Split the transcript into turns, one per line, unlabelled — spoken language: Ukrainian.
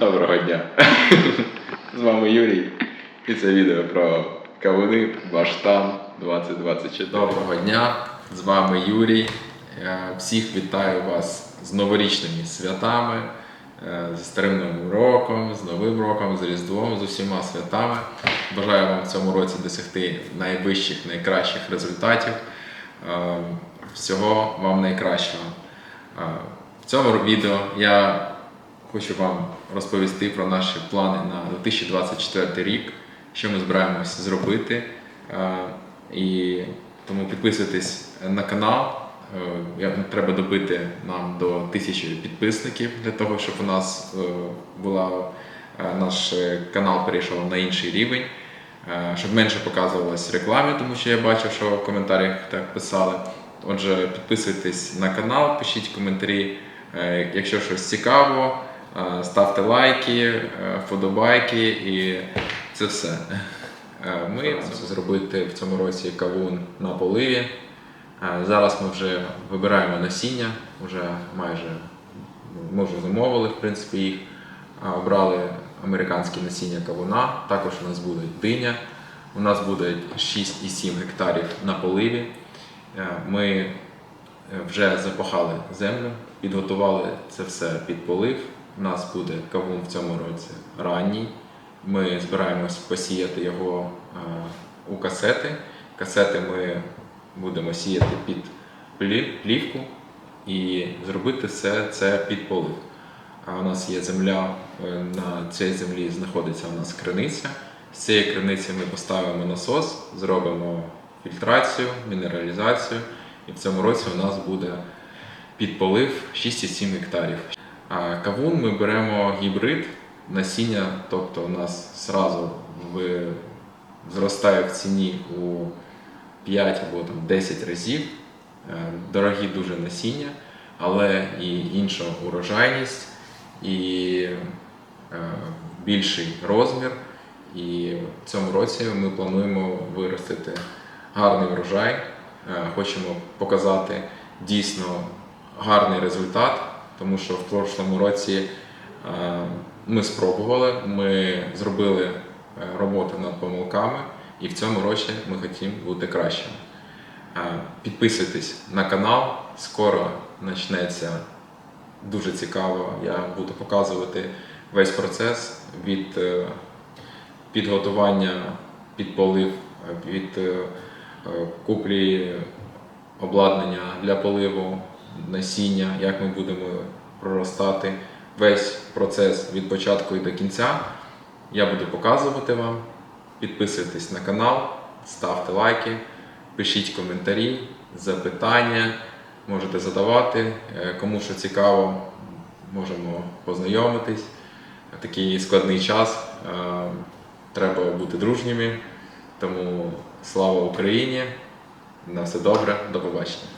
Доброго дня. З вами Юрій. І це відео про кавуни Баштан 2024. Доброго дня. З вами Юрій. Всіх вітаю вас з новорічними святами, е, з старим новим роком, з Новим роком, з Різдвом, з усіма святами. Бажаю вам в цьому році досягти найвищих, найкращих результатів. Е, Всього вам найкращого. Е, В цьому відео я хочу вам розповісти про наші плани на 2024 рік, що ми збираємося зробити. Е, І тому підписуйтесь на канал. Е, Треба добити нам до тисячі підписників для того, щоб у нас е, була наш канал перейшов на інший рівень. Щоб менше показувалось реклами, тому що я бачив, що в коментарях так писали. Отже, підписуйтесь на канал, пишіть коментарі, якщо щось цікаво, ставте лайки, е, вподобайки і це все. Е, Ми зробити в цьому році кавун на поливі. Е, Зараз ми вже вибираємо насіння, вже майже ми вже замовили, в принципі, їх. Е, Обрали американське насіння кавуна. Також у нас буде диня. У нас буде 6,7 гектарів на поливі. Е, Ми е, вже запахали землю, підготували це все під полив. У нас буде кавун в цьому році ранній. Ми збираємось посіяти його е, у касети. Касети ми будемо сіяти під плівку і зробити все це під полив. А у нас є земля, е, на цій землі знаходиться у нас криниця. З цієї криниці ми поставимо насос, зробимо фільтрацію, мінералізацію, і в цьому році у нас буде під полив 6,7 гектарів. Кавун ми беремо гібрид насіння, тобто у нас зразу в, зростає в ціні у 5 або там 10 разів. Е, Дорогі дуже насіння, але і інша урожайність, і е, більший розмір. І в цьому році ми плануємо виростити гарний врожай. Е, Хочемо показати дійсно гарний результат, тому що в прошлому році е, ми спробували, ми зробили е, роботу над помилками, і в цьому році ми хочемо бути кращими. Е, Підписуйтесь на канал, скоро почнеться дуже цікаво. Я буду показувати весь процес від підготування під полив, від куплі обладнання для поливу, насіння, як ми будемо проростати. Весь процес від початку і до кінця. Я буду показувати вам. Підписуйтесь на канал, ставте лайки, пишіть коментарі, запитання, можете задавати. Е, Кому що цікаво, можемо познайомитись. Такий складний час. е, Треба бути дружніми. Тому слава Україні! На все добре, до побачення.